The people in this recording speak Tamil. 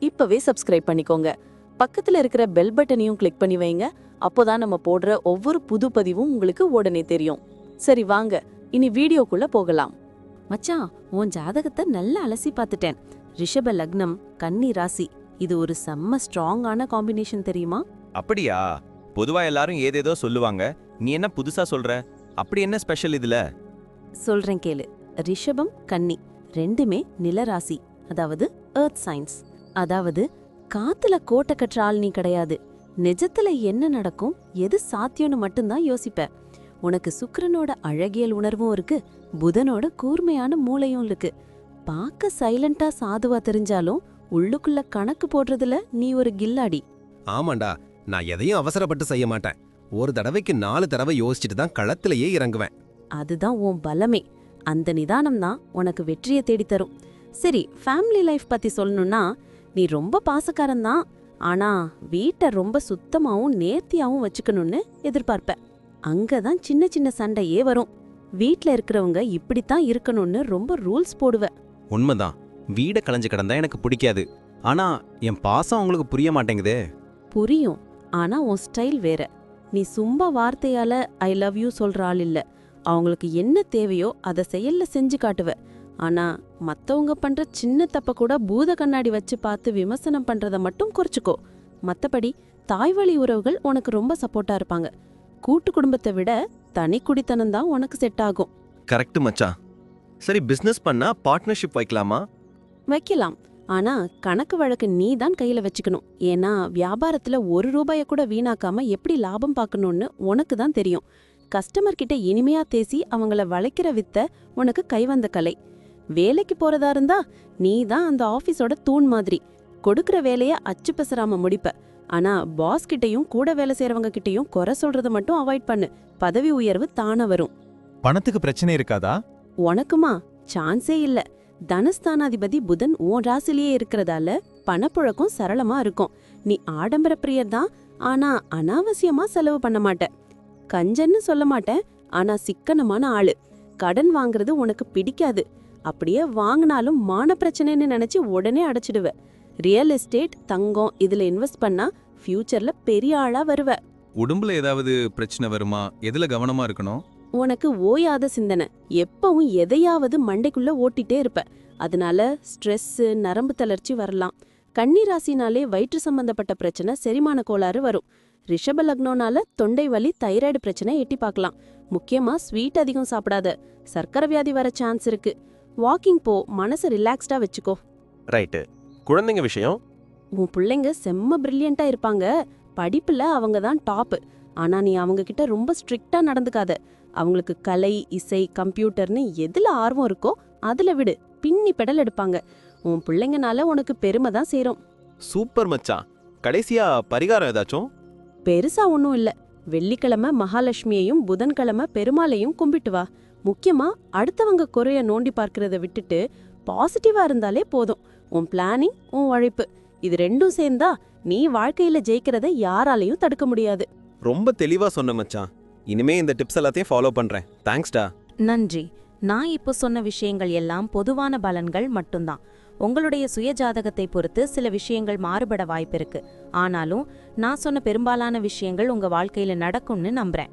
இப்பவே சப்ஸ்கிரைப் பண்ணிக்கோங்க. பக்கத்துல இருக்கிற பெல் பட்டனையும் கிளிக் பண்ணி வைங்க. அப்போதான் நம்ம போடுற ஒவ்வொரு புது பதிவும் உங்களுக்கு உடனே தெரியும். சரி வாங்க. இனி வீடியோக்குள்ள போகலாம். மச்சான் உன் ஜாதகத்தை நல்லா அலசி பார்த்துட்டேன். ரிஷப லக்னம் கன்னி ராசி இது ஒரு செம்ம ஸ்ட்ராங்கான காம்பினேஷன் தெரியுமா? அப்படியா? பொதுவா எல்லாரும் ஏதேதோ சொல்லுவாங்க. நீ என்ன புதுசா சொல்ற? அப்படி என்ன ஸ்பெஷல் இதுல? சொல்றேன் கேளு. ரிஷபம் கன்னி ரெண்டுமே நிலராசி அதாவது எர்த் சயின்ஸ் அதாவது காத்துல கோட்டை கற்ற ஆள் நீ கிடையாது. நிஜத்துல என்ன நடக்கும்? எது சாத்தியம்னு மட்டும்தான் யோசிப்ப. உனக்கு சுக்கிரனோட அழகியல் உணர்வும் இருக்கு புதனோட கூர்மையான மூளையும் இருக்கு. பார்க்க சைலண்டா சாதுவா தெரிஞ்சாலும் உள்ளுக்குள்ள கணக்கு போடுறதுல நீ ஒரு கில்லாடி. ஆமாண்டா நான் எதையும் அவசரப்பட்டு செய்ய மாட்டேன். ஒரு தடவைக்கு நாலு தடவை யோசிச்சுட்டு தான் களத்திலேயே இறங்குவேன். அதுதான் உன் பலமே. அந்த நிதானம் தான் உனக்கு வெற்றியை தேடித் தரும் சரி ஃபேமிலி லைஃப் பத்தி சொல்லணும்னா நீ ரொம்ப பாசக்காரன் தான் ஆனா வீட்டை ரொம்ப சுத்தமாவும் நேர்த்தியாவும் வச்சுக்கணும்னு எதிர்பார்ப்ப. அங்கதான் சின்ன சின்ன சண்டையே வரும். வீட்ல இருக்கிறவங்க இப்படித்தான் இருக்கணும்னு ரொம்ப ரூல்ஸ் போடுவ. உண்மைதான். வீடை களைஞ்சு கிடந்தா எனக்கு பிடிக்காது. ஆனா என் பாசம் அவங்களுக்கு புரிய மாட்டேங்குதே. புரியும். ஆனா உன் ஸ்டைல் வேற. நீ சும்மா வார்த்தையால ஐ லவ் யூ சொல்ற ஆள் இல்ல. அவங்களுக்கு என்ன தேவையோ அதை செயல்ல செஞ்சு காட்டுவ. ஆனா மத்தவங்க பண்ற சின்ன தப்ப கூட பூத கண்ணாடி வச்சு பார்த்து விமர்சனம் பண்றத மட்டும் குறைச்சுக்கோ. மத்தபடி தாய்வழி உறவுகள் உனக்கு ரொம்ப சப்போர்ட்டா இருப்பாங்க. கூட்டு குடும்பத்தை விட தனி குடித்தனம் தான் உனக்கு செட் ஆகும். கரெக்ட் மச்சான். சரி பிசினஸ் பண்ணா பார்ட்னர்ஷிப் வைக்கலாமா? வைக்கலாம். ஆனா கணக்கு வழக்கு நீ தான் கையில வச்சுக்கணும். ஏன்னா வியாபாரத்துல ஒரு ரூபாய கூட வீணாக்காம எப்படி லாபம் பார்க்கணும்னு உனக்கு தான் தெரியும். கஸ்டமர் கிட்ட இனிமையா பேசி அவங்கள வளைக்கிற வித்த உனக்கு கைவந்த கலை. வேலைக்கு போறதா இருந்தா நீ தான் அந்த ஆபீஸோட தூண் மாதிரி. கொடுக்கற வேலைய அச்சு பெசராம முடிப்ப. ஆனா பாஸ் கிட்டயும் கூட வேலை செய்றவங்க கிட்டயும் குறை சொல்றத மட்டும் அவாய்ட் பண்ணு. பதவி உயர்வு தானா வரும். பணத்துக்கு பிரச்சனை இருக்காதா? உனக்குமா? சான்ஸே இல்ல. தனஸ்தானாதிபதி புதன் உன் ராசிலேயே இருக்கிறதால பணப்புழக்கம் சரளமா இருக்கும். நீ ஆடம்பர பிரியர் தான். ஆனா அனாவசியமா செலவு பண்ண மாட்ட. கஞ்சன்னு சொல்ல மாட்டேன். ஆனா சிக்கனமான ஆளு. கடன் வாங்குறது உனக்கு பிடிக்காது. அப்படியே வாங்கினாலும் மான பிரச்சனைன்னு நினைச்சு உடனே அடைச்சிடுவ. ரியல் எஸ்டேட் தங்கம் இதுல இன்வெஸ்ட் பண்ணா ஃபியூச்சர்ல பெரிய ஆளா வருவ. உடம்புல ஏதாவது பிரச்சனை வருமா? எதுல கவனமா இருக்கணும்? உனக்கு ஓயாத சிந்தனை. எப்பவும் எதையாவது மண்டைக்குள்ள ஓட்டிட்டே இருப்ப. அதனால ஸ்ட்ரெஸ் நரம்பு தளர்ச்சி வரலாம். கன்னி ராசினாலே வயிற்று சம்பந்தப்பட்ட பிரச்சனை செரிமான கோளாறு வரும். ரிஷப லக்னோனால தொண்டை வலி தைராய்டு பிரச்சனை எட்டி பார்க்கலாம். முக்கியமா ஸ்வீட் அதிகம் சாப்பிடாத. சர்க்கரை வியாதி வர சான்ஸ் இருக்கு. வாக்கிங் போ மனசை ரிலாக்ஸ்டா வச்சுக்கோ. ரைட்டு குழந்தைங்க விஷயம். உன் பிள்ளைங்க செம்ம பிரில்லியண்டா இருப்பாங்க. படிப்புல அவங்க தான் டாப் ஆனா நீ அவங்க கிட்ட ரொம்ப ஸ்ட்ரிக்ட்டா நடந்துக்காத. அவங்களுக்கு கலை இசை கம்ப்யூட்டர்னு எதுல ஆர்வம் இருக்கோ அதுல விடு. பின்னி பெடல் எடுப்பாங்க. உன் பிள்ளைங்கனால உனக்கு பெருமை தான் சேரும். சூப்பர் மச்சான். கடைசியா பரிகாரம் ஏதாச்சும்? பெருசா ஒன்றும் இல்ல. வெள்ளிக்கிழமை மகாலட்சுமியையும் புதன்கிழமை பெருமாளையும் கும்பிட்டு வா. முக்கியமா அடுத்தவங்க குறைய நோண்டி பார்க்கறத விட்டுட்டு பாசிட்டிவா இருந்தாலே போதும். உன் பிளானிங் உன் உழைப்பு. இது ரெண்டும் சேர்ந்தா நீ வாழ்க்கையில ஜெயிக்கிறத யாராலையும் தடுக்க முடியாது. ரொம்ப தெளிவா சொன்ன மச்சான். இனிமே இந்த டிப்ஸ் எல்லாத்தையும் ஃபாலோ பண்றேன். தேங்க்ஸ்டா நன்றி. நான் இப்போ சொன்ன விஷயங்கள் எல்லாம் பொதுவான பலன்கள் மட்டும்தான். உங்களுடைய சுயஜாதகத்தை பொறுத்து சில விஷயங்கள் மாறுபட வாய்ப்பிருக்கு ஆனாலும் நான் சொன்ன பெரும்பாலான விஷயங்கள் உங்க வாழ்க்கையில நடக்கும்னு நம்புறேன்.